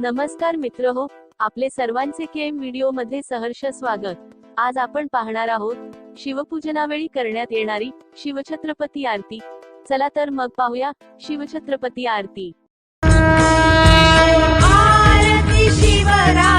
नमस्कार मित्र हो आपले सर्वांचे केम व्हिडिओमध्ये सहर्ष स्वागत. आज आपण पाहणार आहोत शिवपूजनावेळी करण्यात येणारी शिवछत्रपती आरती. चला तर मग पाहूया शिवछत्रपती आरती. शिवरा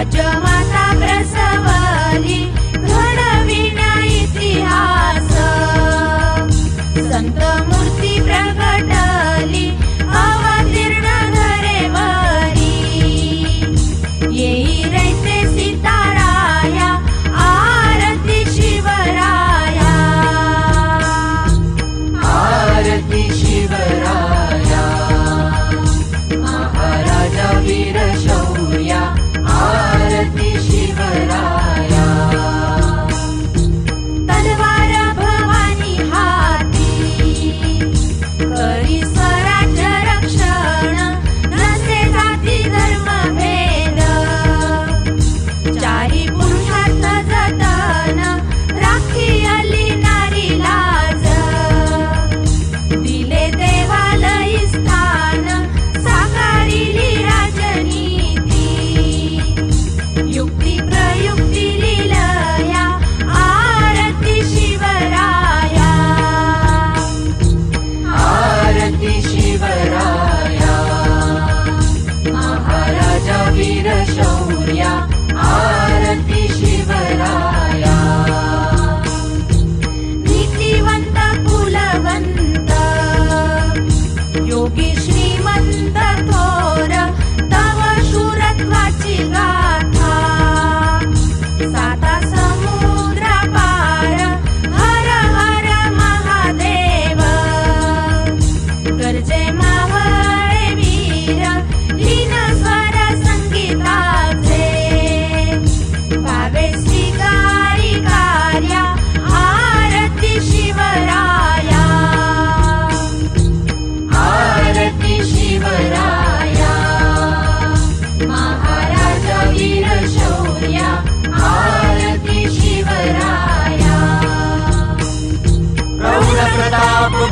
aja.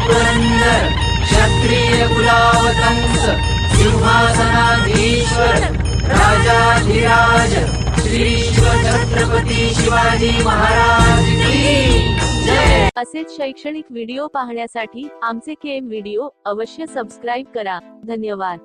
पुरंदर क्षत्रिय कुलाव कंस सिंहासनाधीश्वर राजाधिराज श्री छत्रपती शिवाजी महाराज जय। असेच शैक्षणिक व्हिडिओ पाहण्यासाठी आमचे केम व्हिडिओ अवश्य सबस्क्राईब करा. धन्यवाद.